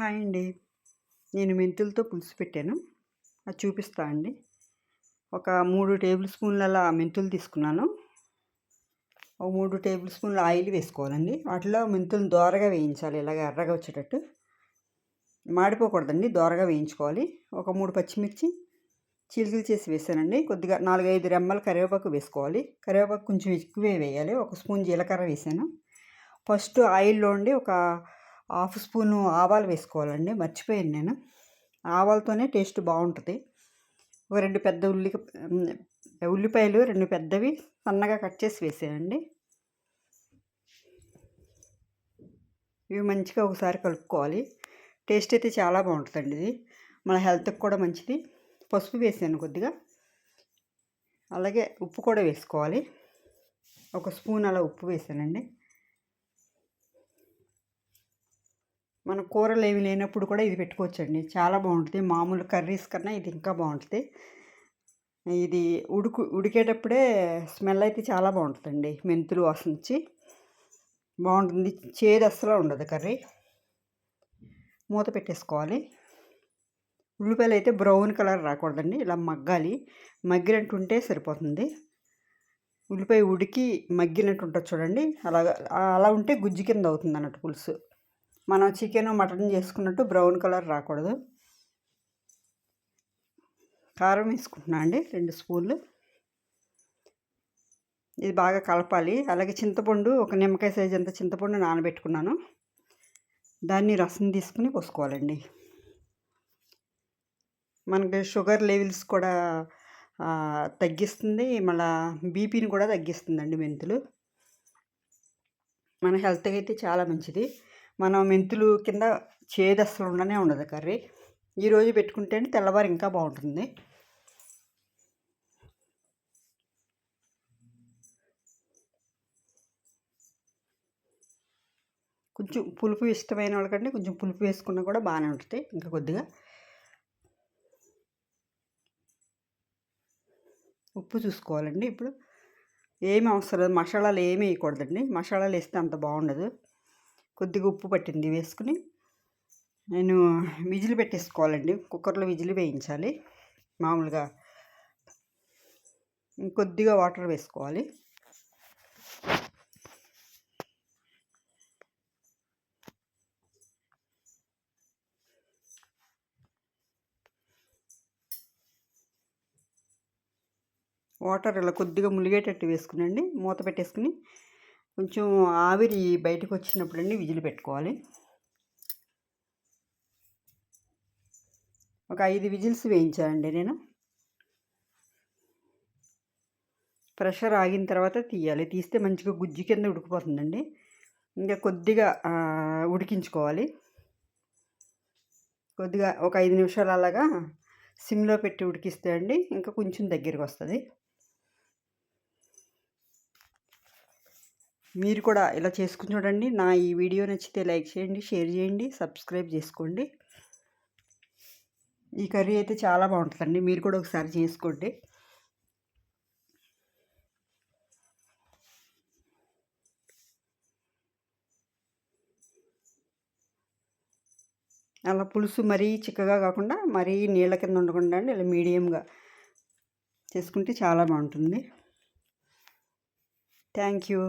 Hi అండి. నేను మెంతులతో పులుసు పెట్టాను. అది చూపిస్తా అండి. ఒక మూడు టేబుల్ స్పూన్ల మెంతులు తీసుకున్నాను. ఒక మూడు టేబుల్ స్పూన్ల ఆయిల్ వేసుకోవాలండి. వాటిలో మెంతులు దోరగా వేయించాలి. ఇలాగ ఎర్రగా వచ్చేటట్టు. మాడిపోకూడదండి. దోరగా వేయించుకోవాలి. ఒక మూడు పచ్చిమిర్చి చీలికలు చేసి వేసానండి. కొద్దిగా నాలుగైదు రెమ్మల కరివేపాకు వేసుకోవాలి. కరివేపాకు కొంచెం ఎక్కువే వేయాలి. ఒక స్పూన్ జీలకర్ర వేసాను. ఫస్ట్ ఆయిల్లో ఉండి ఒక హాఫ్ స్పూను ఆవాలు వేసుకోవాలండి మర్చిపోయాను నేను. ఆవాలతోనే టేస్ట్ బాగుంటుంది. ఒక రెండు పెద్ద ఉల్లి ఉల్లిపాయలు రెండు పెద్దవి సన్నగా కట్ చేసి వేసేయండి. ఇవి మంచిగా ఒకసారి కలుపుకోవాలి. టేస్ట్ అయితే చాలా బాగుంటుందండి ఇది. మన హెల్త్కి కూడా మంచిది. పసుపు వేసాను కొద్దిగా. అలాగే ఉప్పు కూడా వేసుకోవాలి. ఒక స్పూన్ అలా ఉప్పు వేసానండి. మన కూరలు ఏమి లేనప్పుడు కూడా ఇది పెట్టుకోవచ్చండి. చాలా బాగుంటుంది. మామూలు కర్రీస్ కన్నా ఇది ఇంకా బాగుంటుంది. ఇది ఉడుకు ఉడికేటప్పుడే స్మెల్ అయితే చాలా బాగుంటుందండి. మెంతులు వాసన వచ్చి బాగుంటుంది. చేదు అస్సలు ఉండదు కర్రీ. మూత పెట్టేసుకోవాలి. ఉల్లిపాయలు అయితే బ్రౌన్ కలర్ రాకూడదండి. ఇలా మగ్గాలి. మగ్గినట్టు ఉంటే సరిపోతుంది. ఉల్లిపాయ ఉడికి మగ్గినట్టు ఉంటుంది చూడండి. అలాగా అలా ఉంటే గుజ్జు కింద అవుతుంది అన్నట్టు పులుసు. మనం చికెన్ మటన్ చేసుకున్నట్టు బ్రౌన్ కలర్ రాకూడదు. కారం వేసుకుంటున్నా అండి రెండు స్పూన్లు. ఇది బాగా కలపాలి. అలాగే చింతపండు ఒక నిమ్మకాయ సైజ్ అంత చింతపండు నానబెట్టుకున్నాను. దాన్ని రసం తీసుకుని పోసుకోవాలండి. మనకి షుగర్ లెవెల్స్ కూడా తగ్గిస్తుంది. మళ్ళీ బీపీని కూడా తగ్గిస్తుందండి మెంతులు. మన హెల్త్కి అయితే చాలా మంచిది. మనం మెంతులు కింద చేదు అస్సలు ఉండనే ఉండదు కర్రీ. ఈరోజు పెట్టుకుంటే తెల్లవారు ఇంకా బాగుంటుంది. కొంచెం పులుపు ఇష్టమైన వాళ్ళకంటే కొంచెం పులుపు వేసుకున్నా కూడా బాగానే ఉంటుంది ఇంకా కొద్దిగా. ఉప్పు చూసుకోవాలండి ఇప్పుడు. ఏమి అవసరం మసాలాలు ఏమి వేయకూడదండి. మసాలాలు వేస్తే అంత బాగుండదు. కొద్దిగా ఉప్పు పట్టింది వేసుకుని. నేను విజిల్ పెట్టేసుకోవాలండి. కుక్కర్లో విజిల్ వేయించాలి. మామూలుగా కొద్దిగా వాటర్ వేసుకోవాలి. వాటర్ ఇలా కొద్దిగా ములిగేటట్టు వేసుకునండి. మూత పెట్టేసుకుని కొంచెం ఆవిరి బయటకు వచ్చినప్పుడు అండి విజిల్ పెట్టుకోవాలి. ఒక ఐదు విజిల్స్ వేయించానండి నేను. ప్రెషర్ ఆగిన తర్వాత తీయాలి. తీస్తే మంచిగా గుజ్జు కింద ఉడికిపోతుందండి. ఇంకా కొద్దిగా ఉడికించుకోవాలి. కొద్దిగా ఒక ఐదు నిమిషాలు అలాగా సిమ్లో పెట్టి ఉడికిస్తే అండి ఇంకా కొంచెం దగ్గరికి వస్తుంది మీరు కూడా ఇలా చేసుకుని చూడండి. నా ఈ వీడియో నచ్చితే లైక్ చేయండి షేర్ చేయండి సబ్స్క్రైబ్ చేసుకోండి. ఈ కర్రీ అయితే చాలా బాగుంటుందండి. మీరు కూడా ఒకసారి చేసుకోండి. అలా పులుసు మరీ చిక్కగా కాకుండా మరీ నీళ్ళ కింద ఉండకుండా అండి ఇలా మీడియంగా చేసుకుంటే చాలా బాగుంటుంది. Thank you.